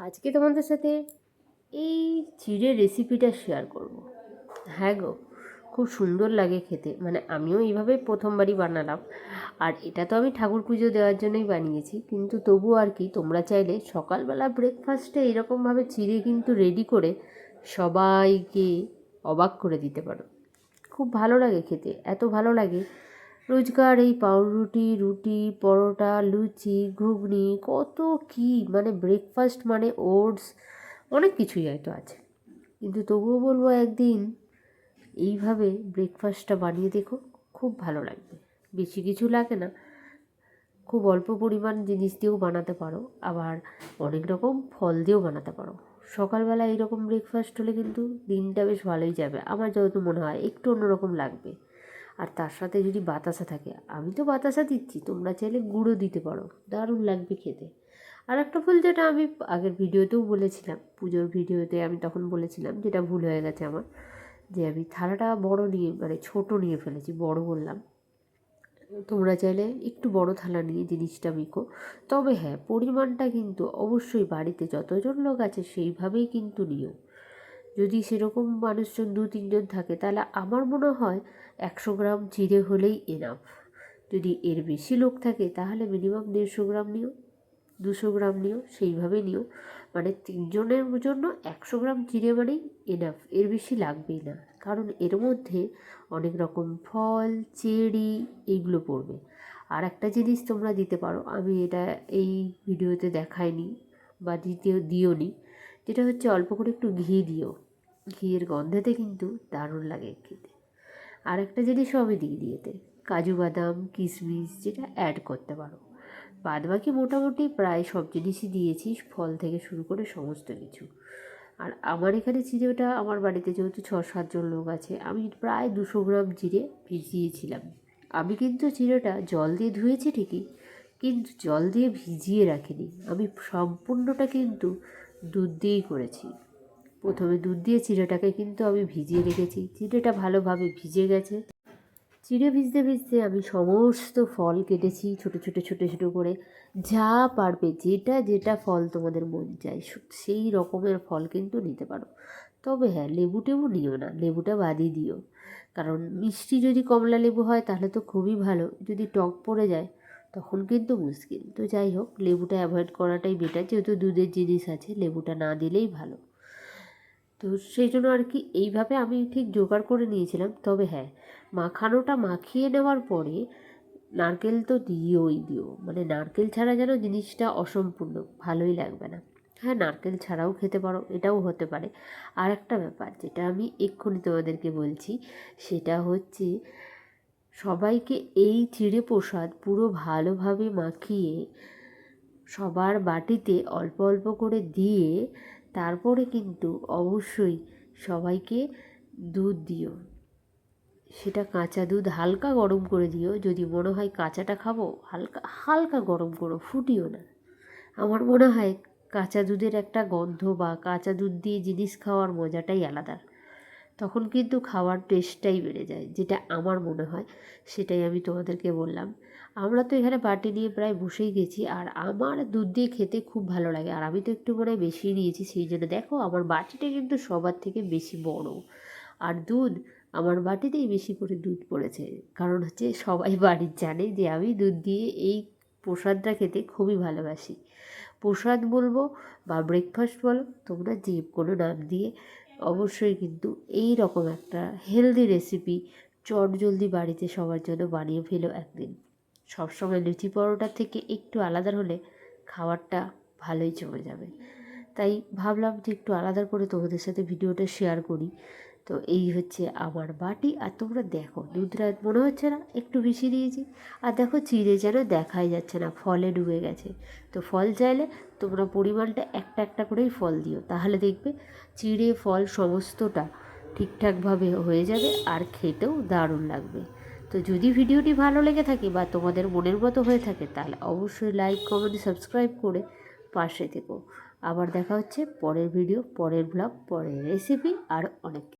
আজকে তোমাদের সাথে এই চিড়ের রেসিপিটা শেয়ার করব। হ্যাঁ গো, খুব সুন্দর লাগে খেতে। মানে আমিও এইভাবে প্রথমবারই বানালাম। আর এটা তো আমি ঠাকুর পুজো দেওয়ার জন্যই বানিয়েছি। কিন্তু তবু আর কি, তোমরা চাইলে সকালবেলা ব্রেকফাস্টে এরকমভাবে চিড়ে কিন্তু রেডি করে সবাইকে অবাক করে দিতে পারো। খুব ভালো লাগে খেতে, এত ভালো লাগে। রোজকার এই পাউরুটি, রুটি, পরোটা, লুচি, ঘুগনি, কত কী মানে ব্রেকফাস্ট মানে ওটস অনেক কিছুই হয়তো আছে। কিন্তু তবুও বলব একদিন এইভাবে ব্রেকফাস্টটা বানিয়ে দেখো, খুব ভালো লাগবে। বেশি কিছু লাগে না। খুব অল্প পরিমাণ জিনিস দিয়েও বানাতে পারো, আবার অনেক রকম ফল দিয়েও বানাতে পারো। সকালবেলা এইরকম ব্রেকফাস্ট হলে কিন্তু দিনটা বেশ ভালোই যাবে। আমার যত মনে হয়, একটু অন্যরকম লাগবে। আর তার সাথে যদি বাতাসা থাকে, আমি তো বাতাসা দিচ্ছি, তোমরা চাইলে গুঁড়ো দিতে পারো, দারুণ লাগবে খেতে। আর একটা ফুল যেটা আমি আগের ভিডিওতেও বলেছিলাম, পুজোর ভিডিওতে আমি তখন বলেছিলাম, যেটা ভুল হয়ে গেছে আমার, যে আমি থালাটা বড় নিয়ে মানে ছোট নিয়ে ফেলেছি, বড় বললাম। তোমরা চাইলে একটু বড় থালা নিয়ে জিনিসটা মেখো। তবে হ্যাঁ পরিমাণটা কিন্তু অবশ্যই বাড়িতে যতজন লোক আছে, সেইভাবেই কিন্তু নিও। যদি সেরকম মানুষজন দু, তিনজন থাকে, তাহলে আমার মনে হয় একশো গ্রাম জিরে হলেই এনাফ যদি এর বেশি লোক থাকে, তাহলে মিনিমাম দেড়শো গ্রাম নিও, দুশো গ্রাম নিও, সেইভাবে নিও। মানে তিনজনের জন্য একশো গ্রাম জিরে মানেই এনাফ এর বেশি লাগবেই না। কারণ এর মধ্যে অনেক রকম ফল, চেরি এইগুলো পড়বে। আর একটা জিনিস তোমরা দিতে পারো, আমি এটা এই ভিডিওতে দেখাইনি বা দিতেও দিও নি যেটা হচ্ছে অল্প করে একটু ঘি দিও। ঘিয়ের গন্ধেতে কিন্তু দারুণ লাগে খেতে। আর একটা জিনিসও আমি দিই দিয়েতে, কাজু বাদাম, কিশমিশ যেটা অ্যাড করতে পারো। বাদ বাকি মোটামুটি প্রায় সব জিনিসই দিয়েছি, ফল থেকে শুরু করে সমস্ত কিছু। আর আমার এখানে চিড়েটা আমার বাড়িতে যেহেতু ছ সাতজন লোক আছে, আমি প্রায় দুশো গ্রাম জিরে ভিজিয়েছিলাম। আমি কিন্তু চিড়েটা জল দিয়ে ধুয়েছি ঠিকই, কিন্তু জল দিয়ে ভিজিয়ে রাখিনি। আমি সম্পূর্ণটা কিন্তু দুধ দিয়েই করেছি। প্রথমে দুধ দিয়ে চিড়েটাকে কিন্তু আমি ভিজিয়ে রেখেছি। চিড়েটা ভালোভাবে ভিজে গেছে। চিড়ে ভিজতে ভিজতে আমি সমস্ত ফল কেটেছি ছোটো ছোটো ছোটো ছোটো করে। যা পারবে, যেটা যেটা ফল তোমাদের মন চায় সেই রকমের ফল কিন্তু নিতে পারো। তবে হ্যাঁ লেবু টেবু নিও না, লেবুটা বাদই দিও। কারণ মিষ্টি যদি কমলা লেবু হয়, তাহলে তো খুবই ভালো। যদি টক পড়ে যায়, তখন কিন্তু মুশকিল। তো যাই হোক, লেবুটা অ্যাভয়েড করাটাই বেটার যেহেতু দুধের জিনিস আছে, লেবুটা না দিলেই ভালো। তো সেই জন্য আর কি এইভাবে আমি ঠিক জোগাড় করে নিয়েছিলাম। তবে হ্যাঁ মাখানোটা মাখিয়ে নেওয়ার পরে নারকেল তো দিওই দিও। মানে নারকেল ছাড়া যেন জিনিসটা অসম্পূর্ণ, ভালোই লাগবে না। হ্যাঁ নারকেল ছাড়াও খেতে পারো, এটাও হতে পারে। আর একটা ব্যাপার যেটা আমি এক্ষুনি তোমাদেরকে বলছি, সেটা হচ্ছে সবাইকে এই চিড়ে প্রসাদ পুরো ভালোভাবে মাখিয়ে সবার বাটিতে অল্প অল্প করে দিয়ে তারপরে কিন্তু অবশ্যই সবাইকে দুধ দিও। সেটা কাঁচা দুধ হালকা গরম করে দিও। যদি মনে হয় কাঁচাটা খাব, হালকা হালকা গরম করো, ফুটিও না। আমার মনে হয় কাঁচা দুধের একটা গন্ধ বা কাঁচা দুধ দিয়ে জিনিস খাওয়ার মজাটাই আলাদা। তখন কিন্তু খাওয়ার টেস্টটাই বেড়ে যায়, যেটা আমার মনে হয়, সেটাই আমি তোমাদেরকে বললাম। আমরা তো এখানে বাটি নিয়ে প্রায় বসেই গেছি, আর আমার দুধ দিয়ে খেতে খুব ভালো লাগে, আর আমি তো একটু মনে বেশি নিয়েছি, সেই জন্য দেখো আমার বাটিটা কিন্তু সবার থেকে বেশি বড়। আর দুধ, আমার বাটিতেই বেশি করে দুধ পড়েছে, কারণ হচ্ছে সবাই বাড়ির জানে যে আমি দুধ দিয়ে এই প্রসাদটা খেতে খুবই ভালোবাসি। প্রসাদ বলব বা ব্রেকফাস্ট বলো, তোমরা যে কোনো নাম দিয়ে অবশ্যই কিন্তু এই রকম একটা হেলদি রেসিপি চট জলদি বাড়িতে সবার জন্য বানিয়ে ফেলো একদিন। সবসময় লুচি পরোটা থেকে একটু আলাদা হলে খাবারটা ভালোই জমে যাবে। তাই ভাবলাম যে একটু আলাদা করে তোমাদের সাথে ভিডিওটা শেয়ার করি। তো এই হচ্ছে আমার বাটি। আর তোমরা দেখো দুধটা মনে হচ্ছে না, একটু বেশি দিয়েছি। আর দেখো, চিড়ে যেন দেখাই যাচ্ছে না, ফলে ডুবে গেছে। তো ফল চাইলে তোমরা পরিমাণটা একটা একটা করেই ফল দিও। তাহলে দেখবে চিড়ে ফল সমস্তটা ঠিকঠাকভাবে হয়ে যাবে আর খেতেও দারুণ লাগবে। তো যদি ভিডিওটি ভালো লেগে থাকে বা তোমাদের মনের মতো হয়ে থাকে, তাহলে অবশ্যই লাইক, কমেন্ট, সাবস্ক্রাইব করে পাশে থেকো। আবার দেখা হচ্ছে পরের ভিডিও, পরের ব্লগ, পরের রেসিপি আর অনেক